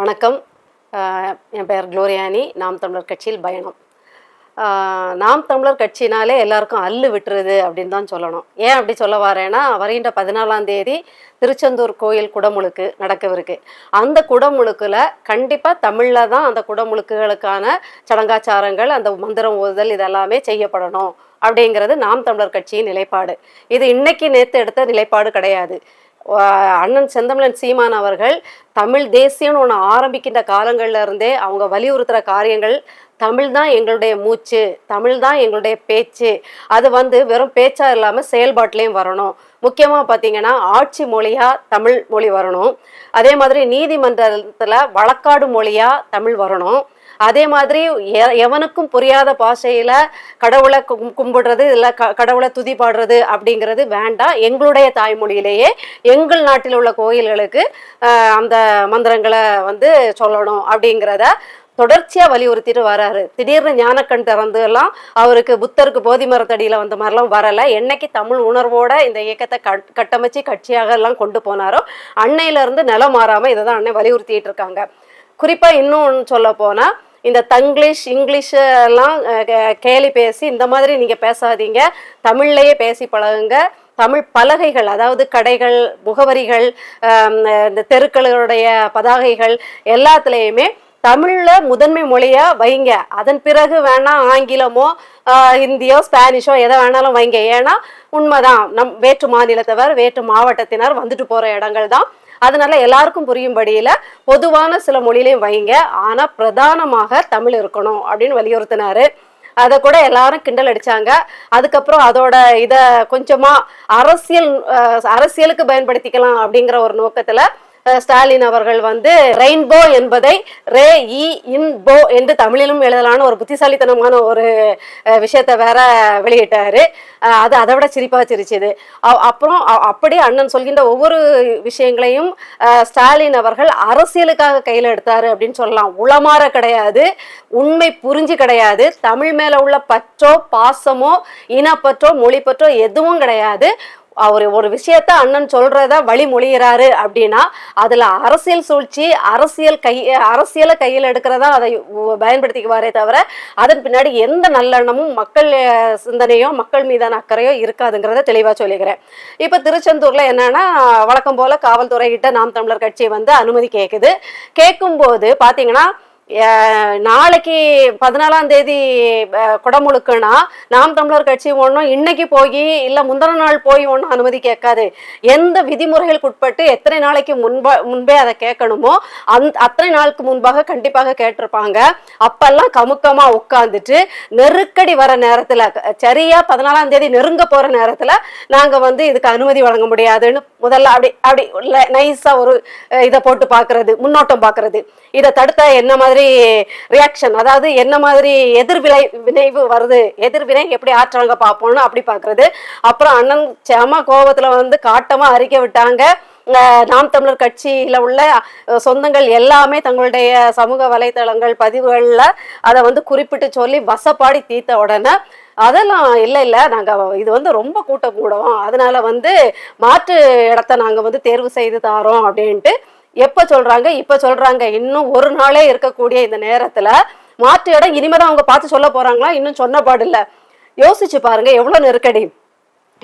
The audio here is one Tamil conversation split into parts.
வணக்கம். என் பெயர் குளோரியானி. நாம் தமிழர் கட்சியில் பயணம். நாம் தமிழர் கட்சினாலே எல்லாருக்கும் அல்லு விட்டுருது அப்படின்னு தான் சொல்லணும். ஏன் அப்படி சொல்ல வரேன்னா வருகின்ற பதினாலாம் தேதி திருச்செந்தூர் கோயில் குடமுழுக்கு நடக்கவிருக்கு. அந்த குடமுழுக்கில் கண்டிப்பாக தமிழில் தான் அந்த குடமுழுக்குகளுக்கான சடங்காச்சாரங்கள் அந்த மந்திரம் ஓதுதல் இதெல்லாமே செய்யப்படணும் அப்படிங்கிறது நாம் தமிழர் கட்சியின் நிலைப்பாடு. இது இன்னைக்கு நேற்று எடுத்த நிலைப்பாடு கிடையாது. அண்ணன் செந்தமிழன் சீமான் அவர்கள் தமிழ் தேசியம்னு ஒன்று ஆரம்பிக்கின்ற காலங்கள்ல இருந்தே அவங்க வலியுறுத்துகிற காரியங்கள் தமிழ் தான் எங்களுடைய மூச்சு தமிழ் தான் எங்களுடைய பேச்சு. அது வந்து வெறும் பேச்சா இல்லாமல் செயல்பாட்டிலையும் வரணும். முக்கியமாக பார்த்தீங்கன்னா ஆட்சி மொழியாக தமிழ் மொழி வரணும். அதே மாதிரி நீதிமன்றத்தில் வழக்காடு மொழியாக தமிழ் வரணும். அதே மாதிரி எ- எவனுக்கும் புரியாத பாஷையில் கடவுளை கும்- கும்பிடுறது இல்லை க கடவுளை துதி பாடுறது அப்படிங்கிறது வேண்டாம். எங்களுடைய தாய்மொழியிலேயே எங்கள் நாட்டில் உள்ள கோயில்களுக்கு அந்த மந்திரங்களை வந்து சொல்லணும் அப்படிங்கிறத தொடர்ச்சியாக வலியுறுத்திட்டு வராரு. திடீர்னு ஞானக்கண் திறந்து எல்லாம் அவருக்கு புத்தருக்கு போதி மரத்தடியில் வந்த மாதிரிலாம் வரலை. என்னைக்கு தமிழ் உணர்வோட இந்த இயக்கத்தை கட் கட்டமைச்சு கட்சியாக எல்லாம் கொண்டு போனாரோ அன்னையிலேருந்து நிலம் மாறாமல் இதை தான் அன்னை வலியுறுத்திட்டு இருக்காங்க. குறிப்பாக இன்னும் சொல்ல போனால் இந்த தங்கிலீஷ் இங்கிலீஷெல்லாம் கே- கேலி பேசி இந்த மாதிரி நீங்கள் பேசாதீங்க. தமிழ்லையே பேசி பழகுங்க. தமிழ் பலகைகள் அதாவது கடைகள் முகவரிகள் இந்த தெருக்களுடைய பதாகைகள் எல்லாத்துலேயுமே தமிழில் முதன்மை மொழியாக வைங்க. அதன் பிறகு வேணால் ஆங்கிலமோ ஹிந்தியோ ஸ்பானிஷோ எதை வேணாலும் வைங்க. ஏன்னா உண்மைதான். நம் வேற்று மாநிலத்தவர் வேற்று மாவட்டத்தினர் வந்துட்டு போகிற இடங்கள் தான் அதனால எல்லாருக்கும் புரியும்படியில பொதுவான சில மொழியிலையும் வைங்க. ஆனா பிரதானமாக தமிழ் இருக்கணும் அப்படின்னு வலியுறுத்தினாரு. அதை கூட எல்லாரும் கிண்டல் அடிச்சாங்க. அதுக்கப்புறம் அதோட இதை கொஞ்சமா அரசியல் அரசியலுக்கு பயன்படுத்திக்கலாம் அப்படிங்கிற ஒரு நோக்கத்துல ஸ்டாலின் அவர்கள் வந்து ரெயின்போ என்பதை ரே இ இன் போ என்று தமிழிலும் எழுதலான ஒரு புத்திசாலித்தனமான ஒரு விஷயத்தை வேற வெளியிட்டாரு. அது அதை விட சிரிப்பா சிரிச்சுது. அப்புறம் அப்படியே அப்படி அண்ணன் சொல்கின்ற ஒவ்வொரு விஷயங்களையும் ஸ்டாலின் அவர்கள் அரசியலுக்காக கையில் எடுத்தாரு அப்படின்னு சொல்லலாம். உளமாற கிடையாது உண்மை புரிஞ்சு கிடையாது. தமிழ் மேல உள்ள பற்றோ பாசமோ இனப்பற்றோ மொழிப்பற்றோ எதுவும் கிடையாது. அவர் ஒரு விஷயத்த அண்ணன் சொல்றத வழிமொழிகிறாரு அப்படின்னா அதுல அரசியல் சூழ்ச்சி அரசியல் கை அரசியலை கையில் எடுக்கிறதா அதை பயன்படுத்திக்குவாரே தவிர அதன் பின்னாடி எந்த நல்லெண்ணமும் மக்கள் சிந்தனையோ மக்கள் மீதான அக்கறையோ இருக்காதுங்கிறத தெளிவா சொல்லிக்கிறேன். இப்ப திருச்செந்தூர்ல என்னன்னா வழக்கம் போல காவல்துறை கிட்ட நாம் தமிழர் கட்சி வந்து அனுமதி கேட்குது கேட்கும்போது பாத்தீங்கன்னா நாளைக்கு பதினாலாம் தேதி குடமுழுக்குனா நாம் தமிழர் கட்சி ஒன்றும் இன்னைக்கு போய் இல்லை முந்தின நாள் போய் ஒன்றும் அனுமதி கேட்காது. எந்த விதிமுறைகளுக்கு உட்பட்டு எத்தனை நாளைக்கு முன்பா முன்பே அதை கேட்கணுமோ அந் அத்தனை நாளுக்கு முன்பாக கண்டிப்பாக கேட்டிருப்பாங்க. அப்பெல்லாம் கமுக்கமாக உட்காந்துட்டு நெருக்கடி வர நேரத்தில் சரியாக சரியா பதினாலாம் தேதி நெருங்க போகிற நேரத்தில் நாங்கள் வந்து இதுக்கு அனுமதி வழங்க முடியாதுன்னு முதல்ல அப்படி அப்படி நைஸா ஒரு இதை போட்டு பார்க்கிறது முன்னோட்டம் பார்க்கிறது. இதை தடுத்தா என்ன மாதிரி ரியாக்ஷன் அதாவது என்ன மாதிரி எதிர்விளை விளைவு வருது? எதிர்வினை எப்படி ஆற்றாங்க பார்ப்போம்னு அப்படி பார்க்கிறது. அப்புறம் அண்ணன் செம கோபத்துல வந்து காட்டமா அறிக்க விட்டாங்க. நாம் தமிழர் கட்சியில உள்ள சொந்தங்கள் எல்லாமே தங்களுடைய சமூக வலைத்தளங்கள் பதிவுகளில் அதை வந்து குறிப்பிட்டு சொல்லி வசப்பாடி தீர்த்த உடனே அதெல்லாம் இல்லை இல்லை. நாங்கள் இது வந்து ரொம்ப கூட்டம் கூடுவோம் அதனால வந்து மாற்று இடத்த நாங்கள் வந்து தேர்வு செய்து தாரோம் அப்படின்ட்டு எப்போ சொல்கிறாங்க இப்போ சொல்கிறாங்க இன்னும் ஒரு நாளே இருக்கக்கூடிய இந்த நேரத்தில் மாற்று இடம் இனிமேதான் அவங்க பார்த்து சொல்ல போகிறாங்களா இன்னும் சொன்ன பாடில்ல யோசிச்சு பாருங்க எவ்வளோ நெருக்கடி.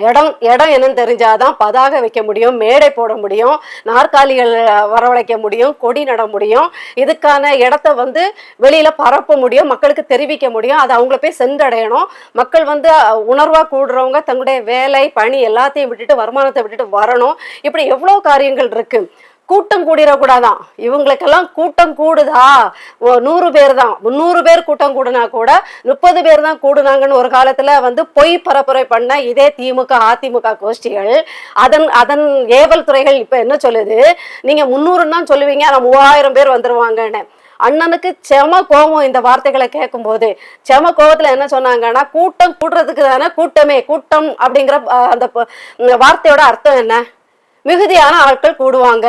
இடம் இடம் என்னன்னு தெரிஞ்சாதான் பதாக வைக்க முடியும் மேடை போட முடியும் நாற்காலிகள் வரவழைக்க முடியும் கொடி நட முடியும். இதுக்கான இடத்த வந்து வெளியில பரப்ப முடியும் மக்களுக்கு தெரிவிக்க முடியும். அது அவங்கள போய் சென்றடையணும். மக்கள் வந்து உணர்வாக உணர்வா கூடுறவங்க தங்களுடைய வேலை பணி எல்லாத்தையும் விட்டுட்டு வருமானத்தை விட்டுட்டு வரணும். இப்படி எவ்வளோ காரியங்கள் இருக்கு. கூட்டம் கூடிடக்கூடாதான் இவங்களுக்கெல்லாம் கூட்டம் கூடுதா? ஓ, நூறு பேர் தான் முந்நூறு பேர் கூட்டம் கூடுனா கூட முப்பது பேர் தான் கூடுனாங்கன்னு ஒரு காலத்தில் வந்து பொய் பரப்புரை பண்ண இதே திமுக அதிமுக கோஷ்டிகள் அதன் அதன் ஏவல் துறைகள் இப்போ என்ன சொல்லுது? நீங்கள் முந்நூறுன்னு தான் சொல்லுவீங்க ஆனால் மூவாயிரம் பேர் வந்துருவாங்கன்னு. அண்ணனுக்கு செம கோபம் இந்த வார்த்தைகளை கேட்கும்போது. செம கோபத்தில் என்ன சொன்னாங்கன்னா கூட்டம் கூடுறதுக்கு தானே கூட்டமே கூட்டம் அப்படிங்கிற அந்த வார்த்தையோட அர்த்தம் என்ன? மிகுதியான ஆட்கள் கூடுவாங்க.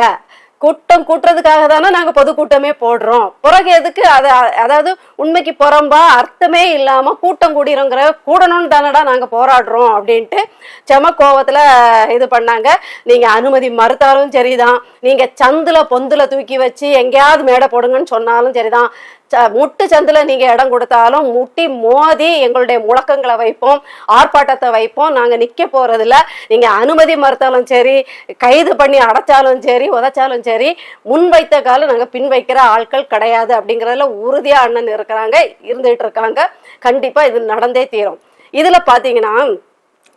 கூட்டம் கூட்டுறதுக்காக தானே நாங்க பொதுக்கூட்டமே போடுறோம். பிறகு எதுக்கு அது அதாவது உண்மைக்கு புறம்பா அர்த்தமே இல்லாம கூட்டம் கூடிறோங்கிற கூடணும்னு தானடா நாங்க போராடுறோம் அப்படின்ட்டு செம கோவத்துல இது பண்ணாங்க. நீங்க அனுமதி மறுத்தாலும் சரிதான். நீங்க சந்துல பொந்துல தூக்கி வச்சு எங்கேயாவது மேடை போடுங்கன்னு சொன்னாலும் சரிதான். முட்டு சந்தில் நீங்கள் இடம் கொடுத்தாலும் முட்டி மோதி எங்களுடைய முழக்கங்களை வைப்போம் ஆர்ப்பாட்டத்தை வைப்போம். நாங்கள் நிற்க போகிறதில்ல நீங்கள் அனுமதி மறுத்தாலும் சரி கைது பண்ணி அடைச்சாலும் சரி உதைச்சாலும் சரி முன் வைத்த காலம் நாங்கள் பின் வைக்கிற ஆட்கள் கிடையாது அப்படிங்கிறதுல உறுதியாக அண்ணன் இருக்கிறாங்க இருந்துகிட்டு இருக்காங்க. கண்டிப்பாக இது நடந்தே தீரும். இதில் பார்த்தீங்கன்னா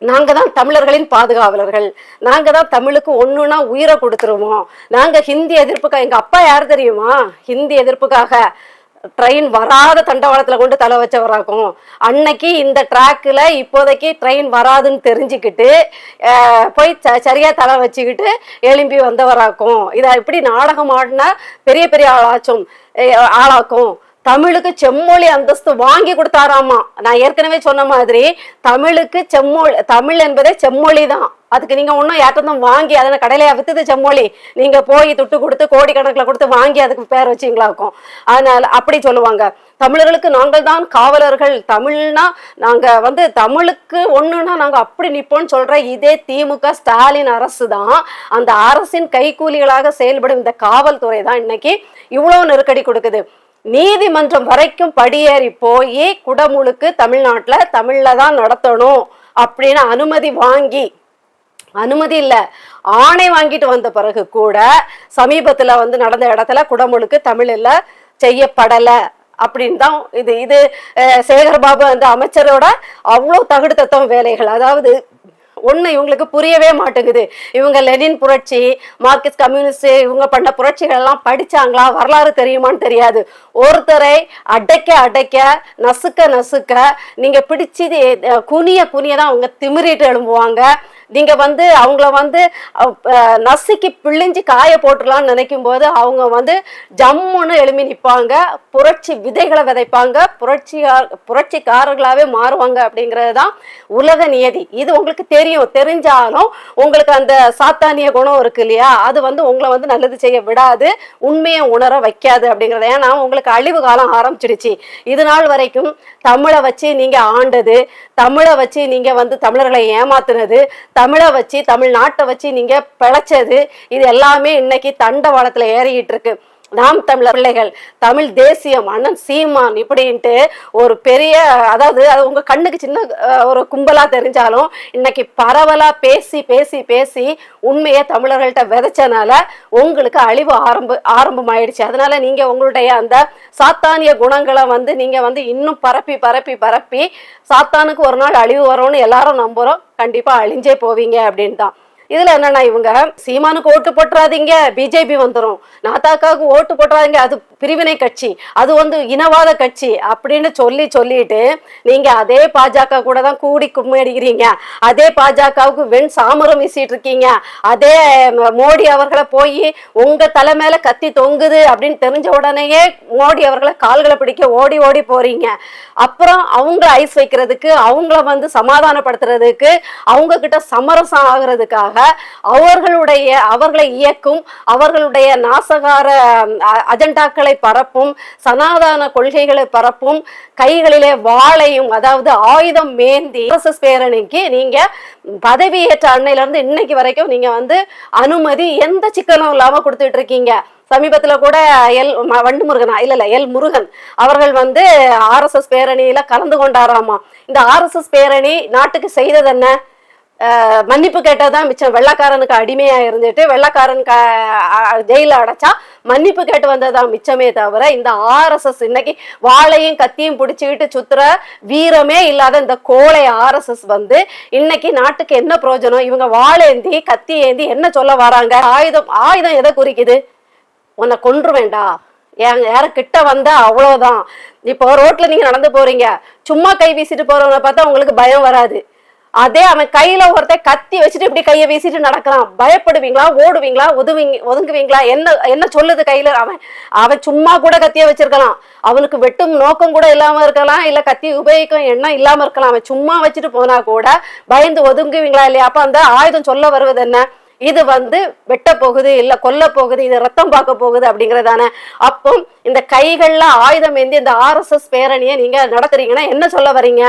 நாங்கள் தான் தமிழர்களின் பாதுகாவலர்கள். நாங்கள் தான் தமிழுக்கு ஒன்றுனா உயிரை கொடுத்துருவோம். நாங்கள் ஹிந்தி எதிர்ப்புக்காக எங்கள் அப்பா யார் தெரியுமா? ஹிந்தி எதிர்ப்புக்காக. ட்ரெயின் வராத தண்டவாளத்தில் கொண்டு தலை வச்சவராக்கும். அன்னைக்கு இந்த ட்ராக்கில் இப்போதைக்கு ட்ரெயின் வராதுன்னு தெரிஞ்சுக்கிட்டு போய் ச- சரியாக தலை வச்சுக்கிட்டு எழும்பி வந்தவராக்கும். இதை இப்படி நாடகம் ஆடினா பெரிய பெரிய ஆளாச்சும் ஆளாக்கும். தமிழுக்கு செம்மொழி அந்தஸ்து வாங்கி கொடுத்தாராமா? நான் ஏற்கனவே சொன்ன மாதிரி தமிழுக்கு செம்மொழி தமிழ் என்பதே செம்மொழி தான். அதுக்கு நீங்க ஒன்றும் யார்ட்டும் வாங்கி அதனை கடையிலையா வித்துது செம்மொழி? நீங்க போய் துட்டு கொடுத்து கோடிக்கணக்கில் கொடுத்து வாங்கி அதுக்கு பேர் வச்சீங்களாக்கும் அதனால அப்படி சொல்லுவாங்க. தமிழர்களுக்கு நாங்கள் தான் காவலர்கள். தமிழ்னா நாங்க வந்து தமிழுக்கு ஒண்ணுன்னா நாங்க அப்படி நிப்போம்னு சொல்ற இதே திமுக ஸ்டாலின் அரசு தான். அந்த அரசின் கைக்கூலிகளாக செயல்படும் இந்த காவல்துறை தான் இன்னைக்கு இவ்வளவு நெருக்கடி கொடுக்குது. நீதிமன்றம் வரைக்கும் படியேறி போய் குடமுழுக்கு தமிழ்நாட்டில் தமிழில் தான் நடத்தணும் அப்படின்னு அனுமதி வாங்கி அனுமதி இல்லை ஆணை வாங்கிட்டு வந்த பிறகு கூட சமீபத்தில் வந்து நடந்த இடத்துல குடமுழுக்கு தமிழில் செய்யப்படலை அப்படின்னு தான் இது. இது சேகர்பாபு அந்த அமைச்சரோட அவ்வளோ தகுடு தத்துவம் வேலைகள் அதாவது ஒண்ணு இவங்களுக்கு புரியவே மாட்டேங்குது. இவங்க லெனின் புரட்சி மார்க்சிஸ்ட் கம்யூனிஸ்ட் இவங்க பண்ண புரட்சிகள் எல்லாம் படிச்சாங்களா? வரலாறு தெரியுமான்னு தெரியாது. ஒருத்தரை அடைக்க அடைக்க நசுக்க நசுக்க நீங்க பிடிச்சி குனிய குனிய தான் அவங்க திமிரிட்டு எழும்புவாங்க. நீங்க வந்து அவங்கள வந்து நசுக்கி பிழிஞ்சு காய போட்டுடலாம்னு நினைக்கும் போது அவங்க வந்து ஜம்முன்னு எழுமி நிற்பாங்க புரட்சி விதைகளை விதைப்பாங்க. புரட்சியார் புரட்சிக்காரர்களாகவே மாறுவாங்க அப்படிங்கிறது தான் உலக நியதி. இது உங்களுக்கு தெரியும் தெரிஞ்சாலும் உங்களுக்கு அந்த சாத்தானிய குணம் இருக்கு இல்லையா? அது வந்து உங்களை வந்து நல்லது செய்ய விடாது உண்மையை உணர வைக்காது அப்படிங்கிறது. ஏன்னா உங்களுக்கு அழிவு காலம் ஆரம்பிச்சிடுச்சு. இது நாள் வரைக்கும் தமிழை வச்சு நீங்க ஆண்டது தமிழை வச்சு நீங்க வந்து தமிழர்களை ஏமாத்துனது தமிழை வச்சு தமிழ்நாட்டை வச்சு நீங்க பிழைச்சது இது எல்லாமே இன்னைக்கு தண்டவாளத்துல ஏறிக்கிட்டு இருக்கு. நாம் தமிழர் பிள்ளைகள் தமிழ் தேசியம் அண்ணன் சீமான் இப்படின்ட்டு ஒரு பெரிய அதாவது அது உங்க கண்ணுக்கு சின்ன ஒரு கும்பலா தெரிஞ்சாலும் இன்னைக்கு பரவலா பேசி பேசி பேசி உண்மையை தமிழர்கள்ட்ட விதைச்சனால உங்களுக்கு அழிவு ஆரம்ப ஆரம்பமாயிடுச்சு. அதனால நீங்க உங்களுடைய அந்த சாத்தானிய குணங்களை வந்து நீங்க வந்து இன்னும் பரப்பி பரப்பி பரப்பி சாத்தானுக்கு ஒரு நாள் அழிவு வரும்னு எல்லாரும் நம்புறோம். கண்டிப்பா அழிஞ்சே போவீங்க அப்படின்னு தான் இதுல என்னன்னா இவங்க சீமானுக்கு ஓட்டு போட்டுறாதீங்க பிஜேபி வந்துடும் நாத்தாக்காவுக்கு ஓட்டு போட்டுறாதீங்க அது பிரிவினை கட்சி அது வந்து இனவாத கட்சி அப்படின்னு சொல்லி சொல்லிட்டு நீங்க அதே பாஜக கூட தான் கூடி கும்மடிக்கிறீங்க அதே பாஜகவுக்கு வெண் சாமரம் வீசிட்டு இருக்கீங்க அதே மோடி அவர்களை போய் உங்க தலை மேல கத்தி தொங்குது அப்படின்னு தெரிஞ்ச உடனேயே மோடி அவர்களை கால்களை பிடிக்க ஓடி ஓடி போறீங்க. அப்புறம் அவங்க ஐஸ் வைக்கிறதுக்கு அவங்கள வந்து சமாதானப்படுத்துறதுக்கு அவங்க கிட்ட சமரசம் ஆகுறதுக்காக அவர்களுடைய அவர்களை இயக்கும் அவர்களுடைய நாசகார அஜெண்டாக்களை பரப்பும் சனாதான கொள்கைகளை பரப்பும் கைகளிலே வாளையும் அதாவது ஆயுதம் மேந்தி எஸ்எஸ் பேரணிக்கு நீங்க பதவியேற்ற அன்னையிலிருந்து இன்னைக்கு வரைக்கும் நீங்க வந்து அனுமதி எந்த சிக்கனும் இல்லாம கொடுத்துட்டு இருக்கீங்க சமீபத்துல கூட எல் வண்டு முருகனா இல்ல இல்ல எல் முருகன் அவர்கள் வந்து ஆர்எஸ்எஸ் பேரணியில கலந்து கொண்டாராமா. இந்த ஆர்எஸ்எஸ் பேரணி நாட்டுக்கு செய்தது என்ன? மன்னிப்பு மன்னிப்பு கேட்டதான் மிச்சம். வெள்ளக்காரனுக்கு அடிமையா இருந்துட்டு வெள்ளக்காரன் க ஜெயில அடைச்சா மன்னிப்பு கேட்டு வந்ததான் மிச்சமே தவிர இந்த ஆர்எஸ்எஸ் இன்னைக்கு வாழையும் கத்தியும் பிடிச்சிக்கிட்டு சுத்துற வீரமே இல்லாத இந்த கோழை ஆர்எஸ்எஸ் வந்து இன்னைக்கு நாட்டுக்கு என்ன பிரயோஜனம்? இவங்க வாழேந்தி கத்தி ஏந்தி என்ன சொல்ல வராங்க? ஆயுதம் ஆயுதம் எதை குறிக்குது? உன்னை கொன்று வேண்டா யார கிட்ட வந்தா அவ்வளவுதான். இப்போ ரோட்ல நீங்க நடந்து போறீங்க. சும்மா கை வீசிட்டு போறவங்க பார்த்தா உங்களுக்கு பயம் வராது. அதே அவன் கையில ஒருத்தன் கத்தி வச்சுட்டு இப்படி கையை வீசிட்டு நடக்கிறான். பயப்படுவீங்களா? ஓடுவீங்களா? ஒதுவீங்க ஒதுங்குவீங்களா? என்ன என்ன சொல்லுது கையில? அவன் அவன் சும்மா கூட கத்திய வச்சிருக்கலாம். அவனுக்கு வெட்டும் நோக்கம் கூட இல்லாம இருக்கலாம். இல்ல கத்தி உபயோகிக்கும் எண்ணம் இல்லாம இருக்கலாம். அவன் சும்மா வச்சுட்டு போனா கூட பயந்து ஒதுங்குவீங்களா இல்லையா? அப்ப அந்த ஆயுதம் சொல்ல வருவது என்ன? இது வந்து வெட்ட போகுது இல்ல கொல்ல போகுது இது ரத்தம் பார்க்க போகுது அப்படிங்கறதான. அப்போ இந்த கைகள்ல ஆயுதம் ஏந்தி இந்த ஆர்எஸ்எஸ் பேரணியை நீங்க நடத்துறீங்கன்னா என்ன சொல்ல வர்றீங்க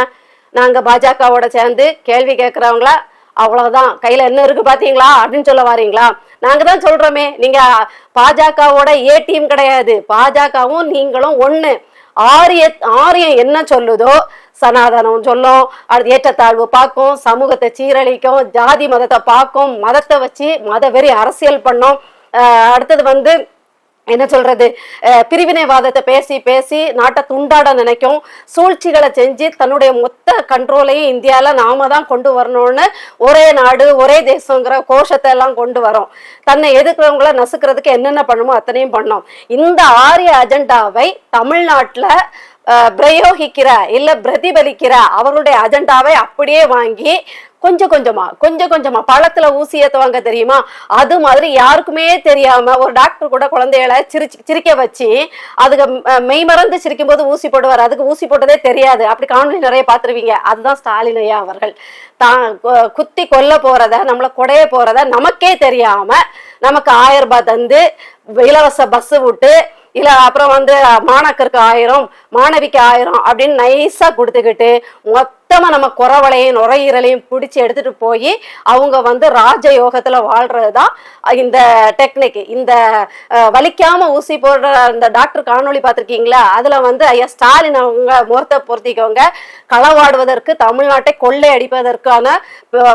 நாங்க பாஜகவோட சேர்ந்து கேள்வி கேட்கறவங்களா அவ்வளவுதான். கையில என்ன இருக்கு பாத்தீங்களா? அப்படின்னு சொல்ல வாரீங்களா? நாங்க தான் சொல்றோமே. நீங்க பாஜகவோட ஏ டீம் கிடையாது. பாஜகவும் நீங்களும் ஒண்ணு. ஆரிய ஆரியம் என்ன சொல்லுதோ சனாதனம் சொல்லும். அடுத்து ஏற்றத்தாழ்வு பார்க்கும். சமூகத்தை சீரழிக்கும். ஜாதி மதத்தை பார்க்கும். மதத்தை வச்சு மத வெறி அரசியல் பண்ணும். அடுத்தது வந்து என்ன சொல்றது? பிரிவினைவாதத்தை பேசி பேசி நாட்டை துண்டாட நினைக்கும் சூழ்ச்சிகளை செஞ்சு தன்னுடைய மொத்த கண்ட்ரோலையும் இந்தியாவில் நாம தான் கொண்டு வரணும்னு ஒரே நாடு ஒரே தேசங்கிற கோஷத்தை எல்லாம் கொண்டு வரோம். தன்னை எதுக்குறவங்கள நசுக்கிறதுக்கு என்னென்ன பண்ணுமோ அத்தனையும் பண்ணோம். இந்த ஆரிய அஜெண்டாவை தமிழ்நாட்டில் பிரயோகிக்கிற இல்ல பிரதிபலிக்கிற அவருடைய அஜெண்டாவை அப்படியே வாங்கி கொஞ்சம் கொஞ்சமா கொஞ்சம் கொஞ்சமா பழத்துல ஊசி ஏத்துவாங்க தெரியுமா? அது மாதிரி யாருக்குமே தெரியாம ஒரு டாக்டர் கூட குழந்தைகளை சிரிச்சு சிரிக்க வச்சு அதுக்கு மெய் மறந்து சிரிக்கும் போது ஊசி போடுவார். அதுக்கு ஊசி போட்டதே தெரியாது. அப்படி காணொலி நிறைய பார்த்துருவீங்க அதுதான் ஸ்டாலின் ஐயா அவர்கள். தான் குத்தி கொல்ல போறத நம்மள கொடைய போறத நமக்கே தெரியாம நமக்கு ஆயிரம் ரூபாய் தந்து இலவச பஸ் விட்டு இல்ல அப்புறம் வந்து மாணாக்கருக்கு ஆயிரம் மாணவிக்கு ஆயிரம் அப்படின்னு நைஸா கொடுத்துக்கிட்டு மொத்தமாக நம்ம குறவளையும் நுரையீரலையும் பிடிச்சி எடுத்துகிட்டு போய் அவங்க வந்து ராஜ யோகத்தில் வாழ்கிறது தான் இந்த டெக்னிக் இந்த வலிக்காமல் ஊசி போடுற அந்த டாக்டர் காணொளி பார்த்துருக்கீங்களா? அதில் வந்து ஐயா ஸ்டாலின் அவங்க முகத்தை பொருத்திக்கவங்க களவாடுவதற்கு தமிழ்நாட்டை கொள்ளை அடிப்பதற்கான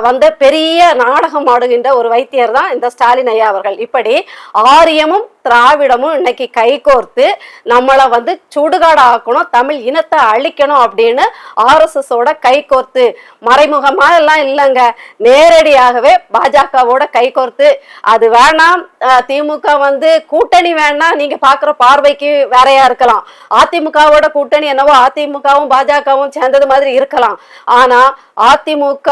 வந்த பெரிய நாடகம் ஆடுகின்ற ஒரு வைத்தியர் தான் இந்த ஸ்டாலின் ஐயா அவர்கள். இப்படி ஆரியமும் திராவிடமும் இன்னைக்கு கைகோர்த்து நம்மளை வந்து சுடுகாடு ஆக்கணும் தமிழ் இனத்தை அழிக்கணும் அப்படின்னு ஆர்எஸ்எஸோட கை கைகோர்த்து மறைமுகமா எல்லாம் இல்லைங்க. நேரடியாகவே பாஜகவோட கைகோர்த்து அது வேணாம். திமுக வந்து கூட்டணி வேணாம் நீங்க பாக்குற பார்வைக்கு வேறையா இருக்கலாம். அதிமுகவோட கூட்டணி என்னவோ அதிமுகவும் பாஜகவும் சேர்ந்தது மாதிரி இருக்கலாம். ஆனா அதிமுக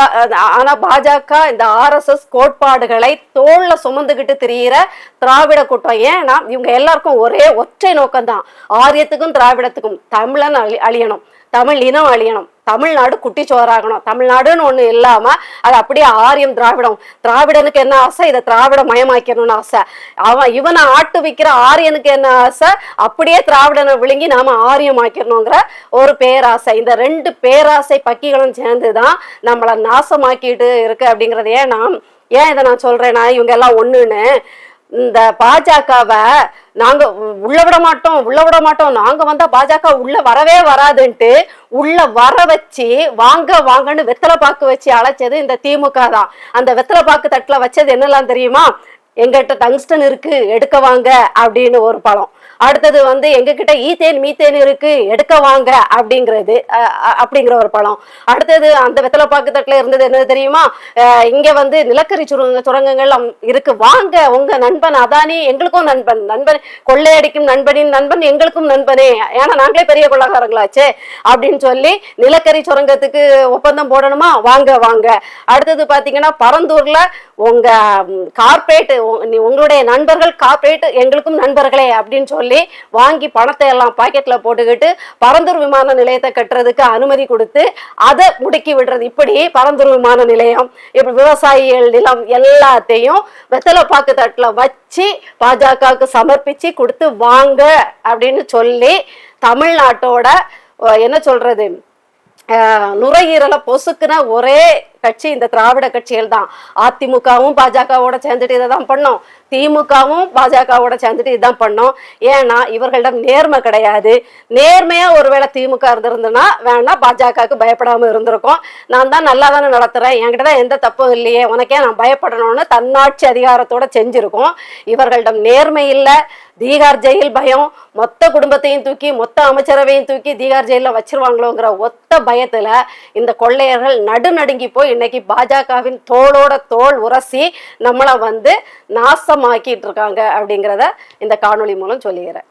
ஆனா பாஜக இந்த ஆர்எஸ்எஸ் கோட்பாடுகளை தோல்ல சுமந்துகிட்டு திரியிற திராவிட கூட்டம். ஏன்னா இவங்க எல்லாருக்கும் ஒரே ஒற்றை நோக்கம்தான். ஆரியத்துக்கும் திராவிடத்துக்கும் தமிழன் அழி அழியணும். தமிழ் இனம் அழியணும். தமிழ்நாடு குட்டிச்சோறாகணும். தமிழ்நாடுன்னு ஒன்று இல்லாமல் அது அப்படியே ஆரியம் திராவிடம். திராவிடனுக்கு என்ன ஆசை? இதை திராவிட மயமாக்கணும்னு ஆசை. அவன் இவனை ஆட்டு விற்கிற ஆரியனுக்கு என்ன ஆசை? அப்படியே திராவிடனை விழுங்கி நாம ஆரியமாக்கணுங்கிற ஒரு பேராசை. இந்த ரெண்டு பேராசை பக்கிகளும் சேர்ந்து தான் நம்மளை நாசமாக்கிட்டு இருக்கு அப்படிங்கிறது. ஏன் நான் ஏன் இதை நான் சொல்றேன்னா இவங்க எல்லாம் ஒன்றுன்னு இந்த பாஜகவை நாங்க உள்ள விட மாட்டோம் உள்ள விட மாட்டோம். நாங்க வந்தா பாஜக உள்ள வரவே வராதுன்ட்டு உள்ள வர வச்சு வாங்க வாங்கன்னு வெத்தலை பாக்கு வச்சு அழைச்சது இந்த திமுக தான். அந்த வெத்தலை பாக்கு தட்டுல வச்சது என்னெல்லாம் தெரியுமா? எங்கிட்ட டங்ஸ்டன் இருக்கு எடுக்க வாங்க அப்படின்னு ஒரு பழம். அடுத்தது வந்து எங்ககிட்ட ஈத்தேன் மீத்தேன் இருக்கு எடுக்க வாங்க அப்படிங்கிறது அப்படிங்கிற ஒரு பழம். அடுத்தது அந்த வெத்தலை பாக்கு தட்டுல இருந்தது என்னது தெரியுமா? இங்க வந்து நிலக்கரி சுரங்க சுரங்கங்கள் இருக்கு. வாங்க உங்க நண்பன் அதானி எங்களுக்கும் நண்பன். நண்பன் கொள்ளையடிக்கும் நண்பனின் நண்பன் எங்களுக்கும் நண்பனே. ஏன்னா நாங்களே பெரிய கொள்ளக்காரங்களாச்சே அப்படின்னு சொல்லி நிலக்கரி சுரங்கத்துக்கு ஒப்பந்தம் போடணுமா? வாங்க வாங்க. அடுத்தது பாத்தீங்கன்னா பரந்தூர்ல உங்க கார்பரேட் உங்களுடைய நண்பர்கள் கார்பரேட் எங்களுக்கும் நண்பர்களே அப்படின்னு சொல்லி வாங்கி பணத்தை எல்லாம் பாக்கெட்ல போட்டுக்கிட்டு பரந்தூர் விமான நிலையத்தை கட்டுறதுக்கு அனுமதி கொடுத்து அதை முடுக்கி விடுறது. இப்படி பரந்தூர் விமான நிலையம் இப்ப விவசாயிகள் நிலம் எல்லாத்தையும் வெத்தலை பாக்கு தட்டுல வச்சு பாஜகவுக்கு சமர்ப்பிச்சு கொடுத்து வாங்க அப்படின்னு சொல்லி தமிழ்நாட்டோட என்ன சொல்றது நுரையீரலை பொசுக்குன ஒரே கட்சி இந்த திராவிட கட்சிகள் தான். அதிமுகவும் பாஜகவோட சேர்ந்துட்டு இதை தான் பண்ணோம். திமுகவும் பாஜகவோட சேர்ந்துட்டு இதுதான் பண்ணோம். ஏன்னா இவர்களிடம் நேர்மை கிடையாது. நேர்மையா ஒருவேளை திமுக இருந்திருந்ததுன்னா வேணா பாஜகவுக்கு பயப்படாம இருந்திருக்கும். நான் தான் நல்லா தானே நடத்துறேன். என்கிட்ட தான் எந்த தப்பும் இல்லையே. உனக்கே நான் பயப்படணும்னு தன்னாட்சி அதிகாரத்தோட செஞ்சிருக்கோம். இவர்களிடம் நேர்மை இல்லை. தீகார் ஜெயில் பயம். மொத்த குடும்பத்தையும் தூக்கி மொத்த அமைச்சரவையும் தூக்கி தீகார் ஜெயிலில் வச்சிருவாங்களோங்கிற ஒத்த பயத்தில் இந்த கொள்ளையர்கள் நடுநடுங்கி போய் இன்னைக்கு பாஜகவின் தோளோட தோல் உரசி நம்மளை வந்து நாசமாக்கிட்டு இருக்காங்க அப்படிங்கிறத இந்த காணொளி மூலம் சொல்லிக்கிறேன்.